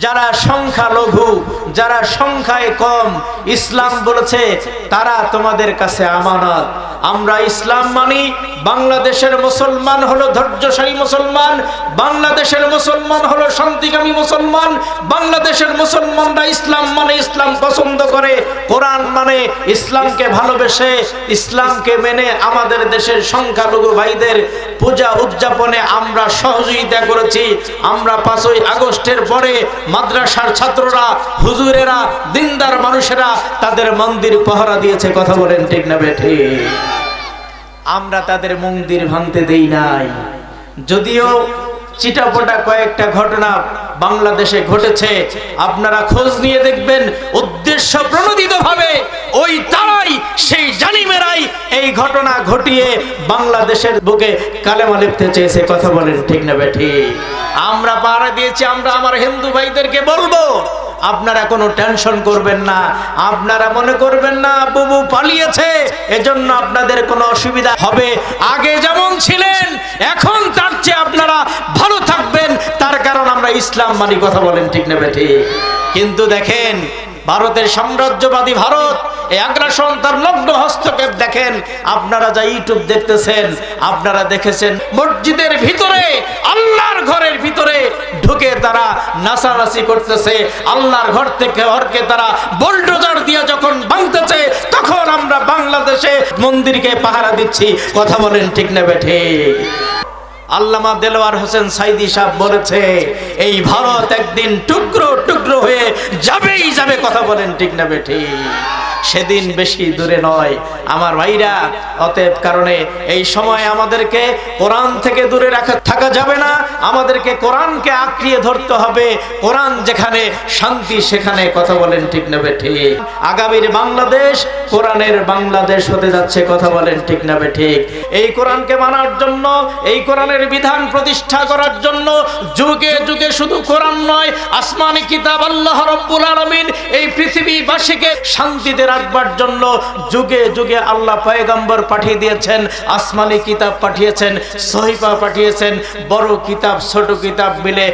যারা সংখ্যা লঘু যারা সংখ্যায় কম, ইসলাম বলেছে, তারা তোমাদের কাছে আমানত। আমরা ইসলাম মানি বাংলাদেশের মুসলমান হলো ধৈর্যশালী মুসলমান, বাংলাদেশের মুসলমান হলো শান্তিকামী মুসলমান, বাংলাদেশের মুসলমানরা ইসলাম মানে ইসলাম পছন্দ করে, কোরআন মানে ইসলামকে ভালোবেসে, ইসলামকে মেনে আমাদের দেশের সংখ্যালঘু ভাইদের পূজা উদযাপনে আমরা সহযোগিতা করেছি। আমরা পাঁচই আগস্টের পরে মাদ্রাসার ছাত্ররা, হুজুরেরা, দিনদার মানুষেরা তাদের মন্দির পহরা দিয়েছে। কথা বলেন ঠিক না বেঠে আমরা তাদের মন্দির ভাঙতে দেই নাই। যদিও চিটাপটা কয়েকটা ঘটনা বাংলাদেশে ঘটেছে, আপনারা খোঁজ নিয়ে দেখবেন, উদ্দেশ্য প্রণোদিত ভাবে ওই তারাই, সেই জানিমেরাই এই ঘটনা ঘটিয়ে বাংলাদেশের বুকে কালেমা লিখতে চেয়েছে, কথা বলেন ঠিক না বেঠি আমরা পাহারা দিয়েছি, আমরা আমার হিন্দু ভাইদেরকে বলব আপনারা কোনো টেনশন করবেন না। আপনারা মনে করবেন না, বুবু পালিয়েছে, এজন্য আপনাদের কোনো অসুবিধা হবে। আগে যেমন ছিলেন, এখন তার চেয়ে আপনারা ভালো থাকবেন। তার কারণ আমরা ইসলাম মানি, কথা বলেন ঠিক না ঠিক? কিন্তু দেখেন ভারতের সাম্রাজ্যবাদী ভারত, এই আগ্রাসন তার লগ্ন হস্তক্ষেপ দেখেন। আপনারা যা ইউটিউব দেখতেছেন, আপনারা দেখেছেন মসজিদের ভিতরে, আল্লাহর ঘরের ভিতরে ঢুকে তারা নাচানাচি করতেছে। আল্লাহর ঘর থেকে ঘরকে তারা বোল্ডোজার দিয়ে যখন ভাঙতেছে তখন আমরা বাংলাদেশে মন্দিরকে পাহারা দিচ্ছি। কথা বলেন ঠিক নেবে ঠিক? আল্লামা দেলোয়ার হোসেন সাইদি সাহেব বলেছে, এই ভারত একদিন টুকরো টুকরো হয়ে যাবেই যাবে, কথা বলেন ঠিক না বেঠি? সেদিন বেশি দূরে নয়। আমার ভাইরা, অতএব কারণে এই সময় আমাদেরকে কোরআন থেকে দূরে রাখা থাকা যাবে না। আমাদেরকে কোরআনকে আঁকড়িয়ে ধরতে হবে। কোরআন যেখানে শান্তি, সেখানে কথা বলেন ঠিক না ঠিক। আগামীর বাংলাদেশ, কোরআনের বাংলাদেশ হতে যাচ্ছে, কথা বলেন ঠিক না ঠিক। এই কোরআনকে মানার জন্য, এই কোরআনের বিধান প্রতিষ্ঠা করার জন্য যুগে যুগে শুধু কোরআন নয়, আসমানি কিতাব আল্লাহ রব্বুল আলামিন এই পৃথিবীবাসীকে শান্তিতে রাখবার জন্য যুগে যুগে আল্লাহ পয়গম্বর পাঠিয়ে দিয়েছেন, আসমানি কিতাব পাঠিয়েছেন, সহিফা পাঠিয়েছেন, বড় কিতাব ছোট কিতাব মিলে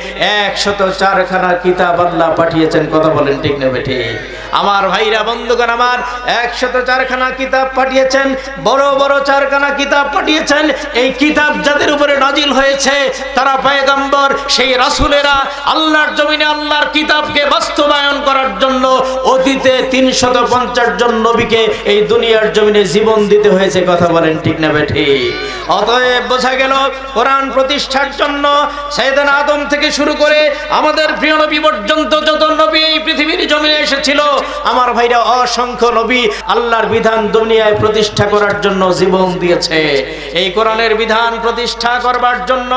একশত চারখানা কিতাব আল্লাহ পাঠিয়েছেন। কথা বলেন ঠিক নেবে ঠিক আমার ভাইরা, বন্ধুগণ আমার, একশত চারখানা কিতাব পাঠিয়েছেন, বড় বড় চারখানা কিতাব পাঠিয়েছেন। এই কিতাব যাদের উপরে নাজিল হয়েছে, তারা পয়গম্বর, সেই রাসূলেরা আল্লাহর জমিনে আল্লাহর কিতাবকে বাস্তবায়ন করার জন্য অতীতে তিনশত পঞ্চাশ জন নবীকে এই দুনিয়ার জমিনে জীবন দিতে হয়েছে, কথা বলেন ঠিক না বেঠি? অতএব বোঝা গেল, কোরআন প্রতিষ্ঠার জন্য সৈয়দান আদম থেকে শুরু করে আমাদের প্রিয় নবী পর্যন্ত যত নবী এই পৃথিবীর জমিনে এসেছিল, আমার ভাইরা অসংখ্য নবী আল্লাহর বিধান দুনিয়ায় প্রতিষ্ঠা করার জন্য জীবন দিয়েছে। এই কোরআনের বিধান প্রতিষ্ঠা করবার জন্য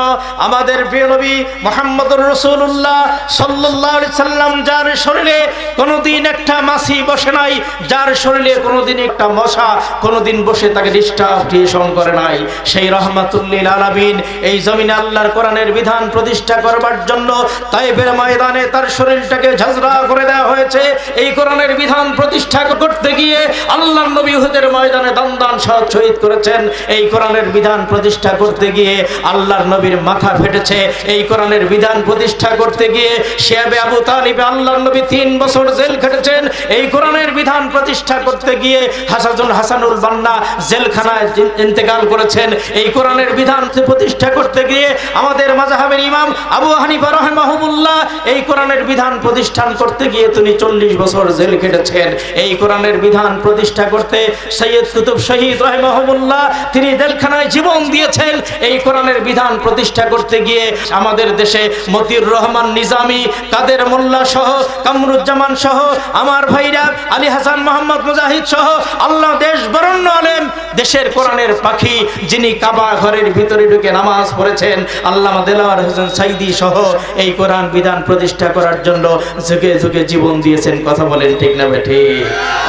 আমাদের প্রিয় নবী মোহাম্মদুর রসুল্লাহ সাল্লাহ সাল্লাম যার শরীরে কোনোদিন একটা মাসি বসে নাই, যার শরীরে কোনোদিন একটা মশা, কোনোদিন বসে তাকে ডিস্টার্ব টিউশন করে নাই। সেই রহমাতুল্লিল আলামিন এই জমিনে আল্লাহর কোরআনের বিধান প্রতিষ্ঠা করবার জন্য তাইবের ময়দানে তার শরীরটাকে ঝাঁঝরা করে দেওয়া হয়েছে। এই কোরআনের বিধান প্রতিষ্ঠা করতে গিয়ে আল্লাহ নবী হুদের ময়দানে দান দান সহ শহীদ করেছেন। এই কোরআনের বিধান প্রতিষ্ঠা করতে গিয়ে আল্লাহর নবীর মাথা ফেটেছে। এই কোরআনের বিধান প্রতিষ্ঠা করতে গিয়ে শেয়াবে আবু তালিবে আল্লাহর নবী তিন বছর জেল খেটেছেন। এই কোরআনের বিধান প্রতিষ্ঠা করতে গিয়ে হাসানুল হাসানুল বান্না জেলখানায় ইন্তেকাল করেছেন। এই কোরআনের বিধান প্রতিষ্ঠা করতে গিয়ে আমাদের মাজাহাবের ইমাম আবু হানিফা রহমাহুল্লাহ এই কোরআনের বিধান প্রতিষ্ঠান করতে গিয়ে তিনি চল্লিশ বছর জেল কেটেছেন এই কোরআনের বিধান প্রতিষ্ঠা করতে সৈয়দ কুতুব শহীদ রহমাহুল্লাহ তিনি জেলখানায় জীবন দিয়েছেন। এই কোরআনের বিধান প্রতিষ্ঠা করতে গিয়ে আমাদের দেশে মতিউর রহমান নিজামি, কাদের মোল্লা সহ, কামরুজ্জামান সহ, আমার ভাইরা, আলী হাসান মোহাম্মদ মুজাহিদ সহ আল্লাহ দেশ বরণ্য আলেম, দেশের কোরআনের পাখি যিনি কাবা ঘরের ভিতরে ঢুকে নামাজ পড়েছেন আল্লাহ দেলাওয়ার হোসেন সাইদি সহ এই কোরআন বিধান প্রতিষ্ঠা করার জন্য যুগে যুগে জীবন দিয়েছেন, কথা বলেন ঠিক না বেঠি?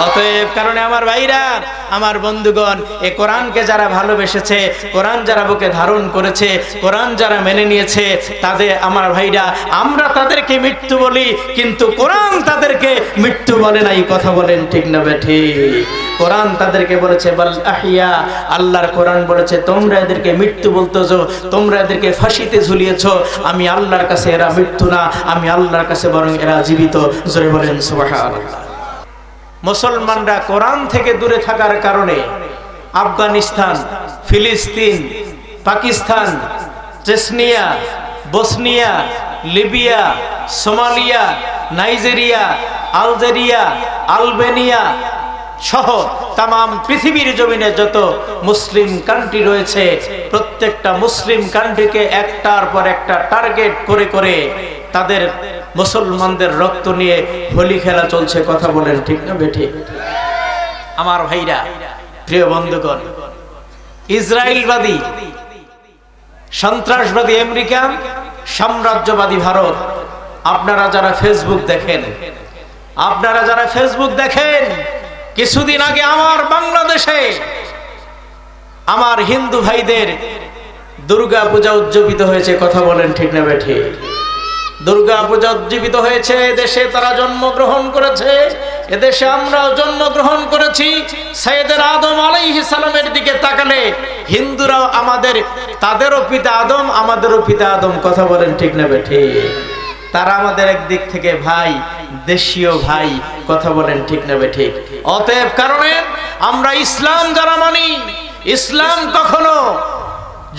অতএব কারণে আমার ভাইরা, আমার বন্ধুগণ, এ কোরআনকে যারা ভালোবেসেছে, কোরআন যারা বুকে ধারণ করেছে, কোরআন যারা মেনে নিয়েছে, তাদের, আমার ভাইরা, আমরা তাদেরকে মৃত্যু বলি, কিন্তু কোরআন তাদেরকে মৃত্যু বলে নাই, কথা বলেন, ঠিক না বেঠি? কোরআন তাদেরকে বলেছে, বাল আহিয়া আল্লাহর কোরআন বলেছে, তোমরা এদেরকে মৃত্যু বলতেছো, তোমরা এদেরকে ফাঁসিতে ঝুলিয়েছ, আমি আল্লাহর কাছে এরা মৃত্যু না, আমি আল্লাহর কাছে বরং এরা জীবিত জোরে বলেন, সুবহানাল্লাহ। মুসলমানরা কোরআন থেকে দূরে থাকার কারণে আফগানিস্তান, ফিলিস্তিন, Pakistan, Chechnya, Bosnia, Libya, Somalia, Nigeria Algeria, Albania সহ তাম পৃথিবীর জমিনে যত মুসলিম কান্ট্রি রয়েছে, প্রত্যেকটা মুসলিম কান্ট্রিকে একটার পর একটা টার্গেট করে করে তাদের মুসলমানদের রক্ত নিয়ে হোলি খেলা চলছে, কথা বলেন ঠিক না বেঠে? আমার ভাইরা, প্রিয় বন্ধুগণ, ইসরায়েলবাদী, সন্ত্রাসবাদী আমেরিকা, সাম্রাজ্যবাদী ভারত, আপনারা যারা ফেসবুক দেখেন আপনারা যারা ফেসবুক দেখেন, কিছুদিন আগে আমার বাংলাদেশে আমার হিন্দু ভাইদের দুর্গা পূজা উদযাপিত হয়েছে, কথা বলেন ঠিক না বেঠে? দুর্গা পূজা উজ্জীবিত হয়েছে দেশে তারা জন্মগ্রহণ করেছে, এদেশে আমরাও জন্মগ্রহণ করেছি। সৈয়দের আদম আলাইহিস সালামের দিকে তাকালে হিন্দুরাও আমাদের, তাদেরও পিতা আদম, আমাদেরও পিতা আদম, কথা বলেন ঠিক না বেঠে? তারা আমাদের একদিক থেকে ভাই দেশীয় ভাই কথা বলেন ঠিক না ঠিক অতএব কারণে আমরা ইসলাম যারা মানি, ইসলাম কখনো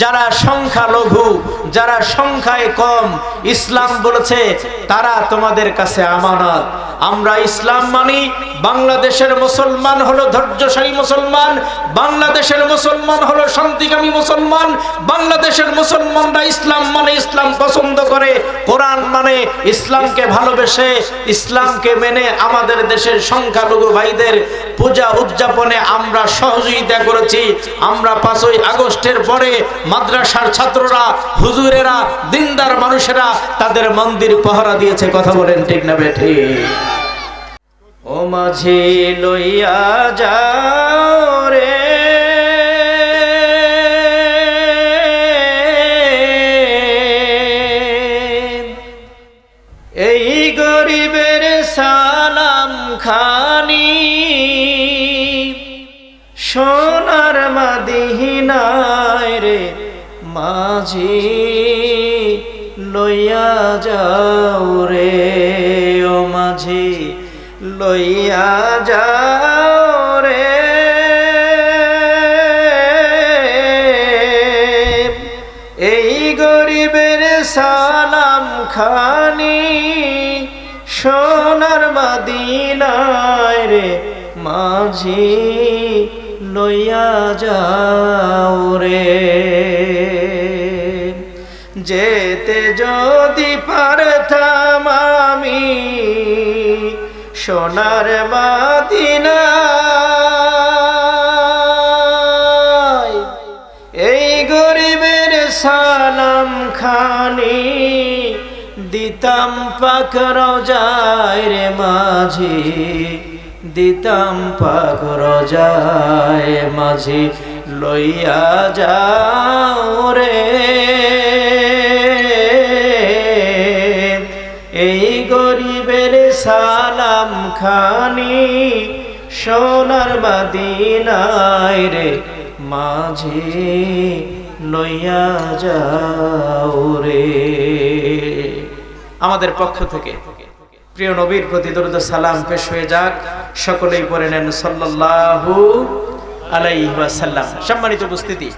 যারা সংখ্যা লঘু যারা সংখ্যায় কম, ইসলাম বলেছে তারা তোমাদের কাছে আমানত। আমরা ইসলাম মানি, বাংলাদেশের মুসলমান হলো ধৈর্যশালী মুসলমান, বাংলাদেশের মুসলমান হলো শান্তিকামী মুসলমান, বাংলাদেশের মুসলমানরা ইসলাম মানে ইসলাম পছন্দ করে, কোরআন মানে ইসলামকে ভালোবেসে, ইসলামকে মেনে আমাদের দেশের সংখ্যালঘু ভাইদের পূজা উদযাপনে আমরা সহযোগিতা করেছি। আমরা পাঁচই আগস্টের পরে মাদ্রাসার ছাত্ররা, হুজুরেরা, দিনদার মানুষেরা তাদের মন্দির পহরা দিয়েছে। কথা বলেন ঠিক না বেঠি ও মাঝি লইয়া যাও রে। এই গরিবের সালাম খানি, সোনার মাদিহিনায় রে মাঝি লইয়া যাও রে, ও মাঝি। লইয়া যাও রে। এই গরিবের সালাম খানি সোনার মাদিনায় রে মাঝি, লইয়া যাও রে। যেতে সোনার মাদিনা। এই গরিবের সালাম খানি দিতাম পাকর যায় রে মাঝি, দিতাম পাকর যায় মাঝি, লইয়া যাও রে। এই গরিবের সালাম খানি সোনার মাদিনায় রে, মাঝে লইয়া যাও রে। আমাদের পক্ষ থেকে প্রিয় নবীর প্রতি দরুদ সালাম পেশ হয়ে যাক। সকলেই পড়ে নেন সাল্লাল্লাহু আলাইহি ওয়াসাল্লাম। সম্মানিত উপস্থিতি।